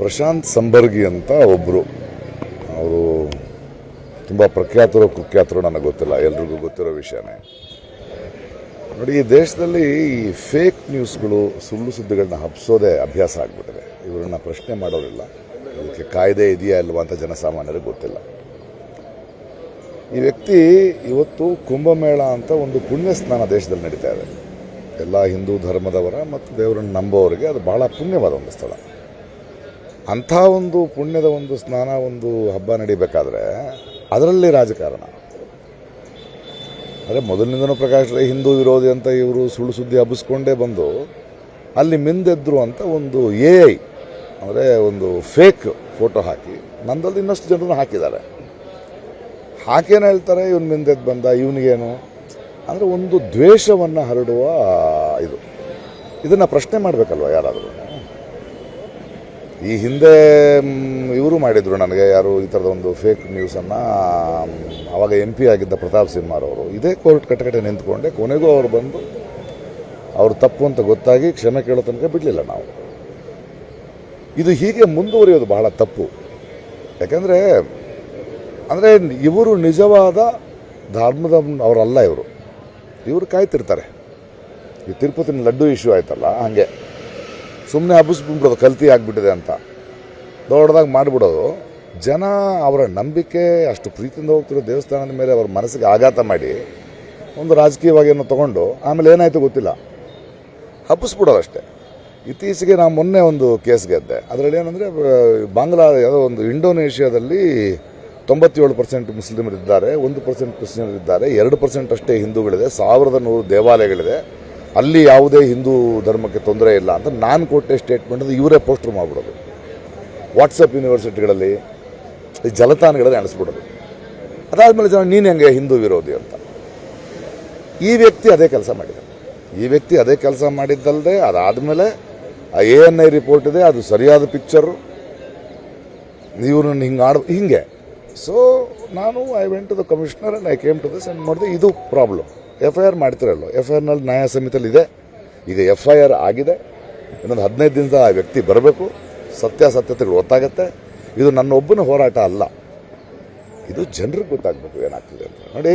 ಪ್ರಶಾಂತ್ ಸಂಬರ್ಗಿ ಅಂತ ಒಬ್ಬರು ಅವರು ತುಂಬ ಪ್ರಖ್ಯಾತರು, ಕುಖ್ಯಾತರು ನನಗೆ ಗೊತ್ತಿಲ್ಲ, ಎಲ್ರಿಗೂ ಗೊತ್ತಿರೋ ವಿಷಯನೇ. ನೋಡಿ, ಈ ದೇಶದಲ್ಲಿ ಈ ಫೇಕ್ ನ್ಯೂಸ್ಗಳು ಸುಳ್ಳು ಸುದ್ದಿಗಳನ್ನ ಹಬ್ಸೋದೇ ಅಭ್ಯಾಸ ಆಗ್ಬಿಟ್ಟಿದೆ. ಇವರನ್ನ ಪ್ರಶ್ನೆ ಮಾಡೋರಿಲ್ಲ. ಇದಕ್ಕೆ ಕಾಯ್ದೆ ಇದೆಯಾ ಇಲ್ವಾ ಅಂತ ಜನಸಾಮಾನ್ಯರಿಗೆ ಗೊತ್ತಿಲ್ಲ. ಈ ವ್ಯಕ್ತಿ ಇವತ್ತು ಕುಂಭಮೇಳ ಅಂತ ಒಂದು ಪುಣ್ಯ ಸ್ನಾನ ದೇಶದಲ್ಲಿ ನಡೀತಾ ಇದೆ. ಎಲ್ಲ ಹಿಂದೂ ಧರ್ಮದವರ ಮತ್ತು ದೇವರನ್ನು ನಂಬೋವರಿಗೆ ಅದು ಬಹಳ ಪುಣ್ಯವಾದ ಒಂದು ಸ್ಥಳ. ಅಂಥ ಒಂದು ಪುಣ್ಯದ ಒಂದು ಸ್ನಾನ, ಒಂದು ಹಬ್ಬ ನಡಿಬೇಕಾದ್ರೆ ಅದರಲ್ಲಿ ರಾಜಕಾರಣ. ಅದೇ ಮೊದಲಿನಿಂದನೂ ಪ್ರಕಾಶ್ ರೈ ಹಿಂದೂ ವಿರೋಧಿ ಅಂತ ಇವರು ಸುಳ್ಳು ಸುದ್ದಿ ಹಬ್ಬಿಸ್ಕೊಂಡೇ ಬಂದು ಅಲ್ಲಿ ಮಿಂದೆದ್ರು ಅಂತ ಒಂದು ಎ ಐ ಅಂದರೆ ಒಂದು ಫೇಕ್ ಫೋಟೋ ಹಾಕಿ ನಂದಲ್ಲಿ ಇನ್ನಷ್ಟು ಜನರನ್ನು ಹಾಕಿದ್ದಾರೆ. ಹಾಕೇನು ಹೇಳ್ತಾರೆ, ಇವನು ಮಿಂದೆದ್ದು ಬಂದ, ಇವನಿಗೇನು? ಅಂದರೆ ಒಂದು ದ್ವೇಷವನ್ನು ಹರಡುವ ಇದು. ಇದನ್ನು ಪ್ರಶ್ನೆ ಮಾಡಬೇಕಲ್ವ ಯಾರಾದರೂ? ಈ ಹಿಂದೆ ಇವರು ಮಾಡಿದರು ನನಗೆ ಯಾರು ಈ ಥರದ ಒಂದು ಫೇಕ್ ನ್ಯೂಸನ್ನು ಆವಾಗ ಎಂ ಪಿ ಆಗಿದ್ದ ಪ್ರತಾಪ್ ಸಿಂಹರವರು ಇದೇ ಕೋರ್ಟ್ ಕಟ್ಟಕಟ್ಟೆ ನಿಂತ್ಕೊಂಡೆ. ಕೊನೆಗೂ ಅವರು ಬಂದು ಅವರು ತಪ್ಪು ಅಂತ ಗೊತ್ತಾಗಿ ಕ್ಷಮೆ ಕೇಳೋ ತನಕ ಬಿಡಲಿಲ್ಲ ನಾವು. ಇದು ಹೀಗೆ ಮುಂದುವರಿಯೋದು ಬಹಳ ತಪ್ಪು. ಯಾಕೆಂದರೆ, ಅಂದರೆ ಇವರು ನಿಜವಾದ ಧರ್ಮದ ಅವರಲ್ಲ ಇವರು. ಇವರು ಕಾಯ್ತಿರ್ತಾರೆ. ಈ ತಿರುಪತಿನ ಲಡ್ಡು ಇಶ್ಯೂ ಆಯ್ತಲ್ಲ, ಹಾಗೆ. ಸುಮ್ಮನೆ ಹಬ್ಬಿಸ್ಬಿಡ್ಬೋದು ಕಲ್ತಿ ಆಗಿಬಿಟ್ಟಿದೆ ಅಂತ. ದೊಡ್ಡದಾಗಿ ಮಾಡಿಬಿಡೋದು. ಜನ ಅವರ ನಂಬಿಕೆ, ಅಷ್ಟು ಪ್ರೀತಿಯಿಂದ ಹೋಗ್ತಿರೋ ದೇವಸ್ಥಾನದ ಮೇಲೆ ಅವರ ಮನಸ್ಸಿಗೆ ಆಘಾತ ಮಾಡಿ ಒಂದು ರಾಜಕೀಯವಾಗಿ ಏನೋ ತೊಗೊಂಡು ಆಮೇಲೆ ಏನಾಯಿತು ಗೊತ್ತಿಲ್ಲ. ಹಬ್ಬಿಸ್ಬಿಡೋದು ಅಷ್ಟೇ. ಇತ್ತೀಚೆಗೆ ನಾನು ಮೊನ್ನೆ ಒಂದು ಕೇಸ್ ಗೆದ್ದೆ ಅದರಲ್ಲಿ ಏನಂದರೆ ಬಾಂಗ್ಲಾ ಯಾವುದೋ ಒಂದು ಇಂಡೋನೇಷ್ಯಾದಲ್ಲಿ ತೊಂಬತ್ತೇಳು ಪರ್ಸೆಂಟ್ ಮುಸ್ಲಿಮರಿದ್ದಾರೆ, ಒಂದು ಪರ್ಸೆಂಟ್ ಕ್ರಿಶ್ಚಿಯನರಿದ್ದಾರೆ ಎರಡು ಪರ್ಸೆಂಟ್ ಅಷ್ಟೇ ಹಿಂದೂಗಳಿದೆ, ಸಾವಿರದ ನೂರು ದೇವಾಲಯಗಳಿದೆ. ಅಲ್ಲಿ ಯಾವುದೇ ಹಿಂದೂ ಧರ್ಮಕ್ಕೆ ತೊಂದರೆ ಇಲ್ಲ ಅಂತ ನಾನು ಕೊಟ್ಟೆ ಸ್ಟೇಟ್ಮೆಂಟ್ ಇವರೇ ಪೋಸ್ಟರ್ ಮಾಡಿಬಿಡೋದು. ವಾಟ್ಸಪ್ ಯೂನಿವರ್ಸಿಟಿಗಳಲ್ಲಿ ಜಲತಾಣಗಳಲ್ಲಿ ಅನಿಸ್ಬಿಡೋದು. ಅದಾದಮೇಲೆ ಜನ, ನೀನು ಹೆಂಗೆ ಹಿಂದೂ ವಿರೋಧಿ ಅಂತ. ಈ ವ್ಯಕ್ತಿ ಅದೇ ಕೆಲಸ ಮಾಡಿದ. ಈ ವ್ಯಕ್ತಿ ಅದೇ ಕೆಲಸ ಮಾಡಿದ್ದಲ್ಲದೆ ಅದಾದಮೇಲೆ ಆ ಎ ಎನ್ ಐ ರಿಪೋರ್ಟ್ ಇದೆ, ಅದು ಸರಿಯಾದ ಪಿಕ್ಚರು ಇವ್ರನ್ನ ಹಿಂಗೆ ಆಡ್ ಹಿಂಗೆ. ಸೊ ನಾನು I went to the commissioner and I came to this send ಮಾಡಿದೆ ಇದು ಪ್ರಾಬ್ಲಮ್ ಎಫ್ ಐ ಆರ್ ಮಾಡ್ತಿರಲ್ಲ ಎಫ್ ಐ ಆರ್ನಲ್ಲಿ ನ್ಯಾಯ ಸಮಿತಿಯಲ್ಲಿ ಇದೆ ಈಗ ಎಫ್ ಐ ಆರ್ ಆಗಿದೆ. ಇನ್ನೊಂದು ಹದಿನೈದು ದಿನದ ಆ ವ್ಯಕ್ತಿ ಬರಬೇಕು. ಸತ್ಯಾಸತ್ಯತೆಗಳು ಗೊತ್ತಾಗತ್ತೆ. ಇದು ನನ್ನ ಒಬ್ಬನ ಹೋರಾಟ ಅಲ್ಲ. ಇದು ಜನರಿಗೆ ಗೊತ್ತಾಗಬೇಕು ಏನಾಗ್ತಿದೆ ಅಂತ. ನೋಡಿ